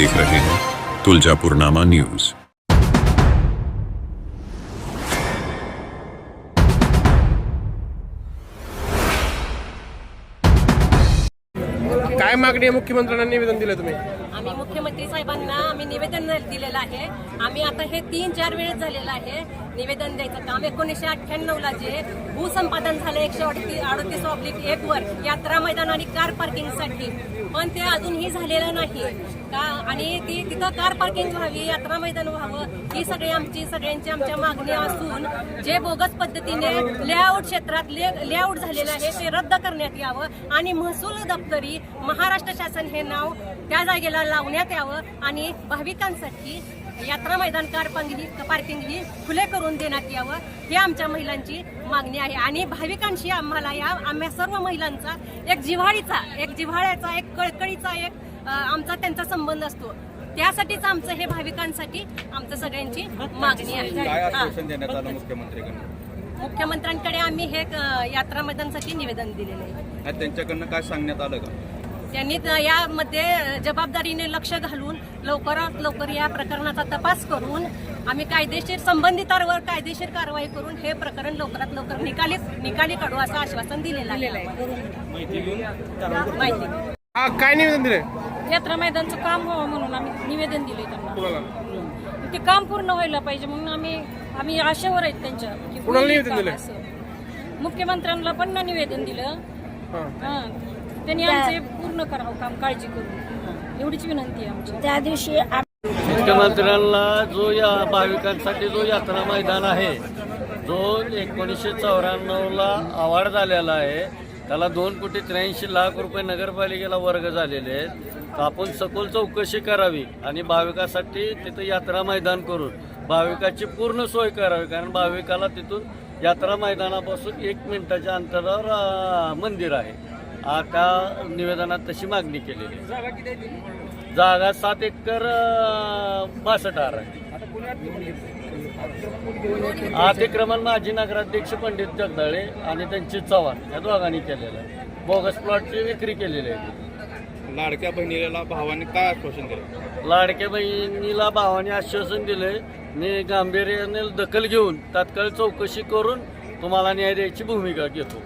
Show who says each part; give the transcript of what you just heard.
Speaker 1: देख रहे हैं। तुलजापुरनामा न्यूज।
Speaker 2: काय मागणी आहे मुख्यमंत्र्यांना निवेदन दिलं तुम्ही?
Speaker 3: आम्ही मुख्यमंत्री साहेबांना आम्ही निवेदन दिलेलं आहे. आम्ही आता हे तीन चार वेळेस झालेलं आहे. निवेदन द्यायचं काम एकोणीसशे अठ्ठ्याण्णवला जे भूसंपादन झालं एकशे अडतीस अडतीस ऑब्लिक एक वर यात्रा मैदान आणि कार पार्किंगसाठी. पण ते अजूनही झालेलं नाही. का आणि ती तिथं कार पार्किंग व्हावी यात्रा मैदान व्हावं ही सगळी आमची सगळ्यांची आमच्या मागणी असून जे बोगस पद्धतीने लेआउट क्षेत्रात ले लेआउट झालेलं आहे ते रद्द करण्यात यावं. आणि महसूल दप्तरी महाराष्ट्र शासन हे नाव त्या जागेला लावण्यात यावं आणि भाविकांसाठी यात्रा मैदान कार पार्किंग पार्किंग ही खुले करून देण्यात यावं ही आमच्या महिलांची मागणी आहे. आणि भाविकांशी आम्हाला या आम्हा सर्व महिलांचा एक जिव्हाळीचा एक जिव्हाळ्याचा एक कळकळीचा एक आमचा त्यांचा संबंध असतो. त्यासाठीच आमचं हे भाविकांसाठी आमचं सगळ्यांची मागणी आहे. मुख्यमंत्र्यांकडे आम्ही हे यात्रा मैदानसाठी निवेदन दिलेलं आहे.
Speaker 4: त्यांच्याकडनं काय सांगण्यात आलं का?
Speaker 3: त्यांनी यामध्ये जबाबदारीने लक्ष घालून लवकरात लवकर या प्रकरणाचा तपास करून आम्ही कायदेशीर संबंधितांवर कायदेशीर कारवाई करून हे प्रकरण लवकरात लवकर निकाली निकाली काढू असं आश्वासन दिलेलं आहे. माहिती
Speaker 2: हा काय निवेदन दिलंय?
Speaker 5: यात्रा मैदानचं काम व्हावं म्हणून आम्ही निवेदन दिले त्यांना. ते काम पूर्ण व्हायला पाहिजे म्हणून आम्ही आम्ही आशेवर आहेत त्यांच्या. की
Speaker 2: कुणाला
Speaker 5: होईल
Speaker 2: निवेदन
Speaker 5: काम
Speaker 2: दिलंय?
Speaker 5: असं. मुख्यमंत्र्यांना पण ना निवेदन दिलं.
Speaker 2: हा.
Speaker 5: त्यांनी आमचे पूर्ण करावं काम काळजी करून. एवढीच विनंती आहे आमची
Speaker 6: त्या दिवशी
Speaker 7: मुख्यमंत्र्यांना जो या भाविकांसाठी जो यात्रा मैदान आहे जो एकोणीसशे चौऱ्याण्णवला अवॉर्ड झालेला आहे त्याला दोन कोटी त्र्याऐंशी लाख रुपये नगरपालिकेला वर्ग झालेले आहेत. तर आपण सखोल चौकशी करावी आणि भाविकासाठी तिथं यात्रा मैदान करून भाविकाची पूर्ण सोय करावी कारण भाविकाला तिथून यात्रा मैदानापासून एक मिनिटाच्या अंतरावर मंदिर आहे. आ, त्या निवेदनात तशी मागणी केलेली आहे. जागा सात एकर बासष्ट आर आहे. अतिक्रमण माजी नगराध्यक्ष पंडित जगदाळे आणि त्यांचे चव्हाण या दोघांनी केलेलं आहे. बोगस प्लॉटची विक्री केलेली आहे.
Speaker 4: लाडक्या बहिणीला भावाने काय आश्वासन दिलं?
Speaker 7: लाडक्या बहिणीला भावाने आश्वासन दिले मी गांभीर्याने दखल घेऊन तात्काळ चौकशी करून तुम्हाला न्याय द्यायची भूमिका घेतो.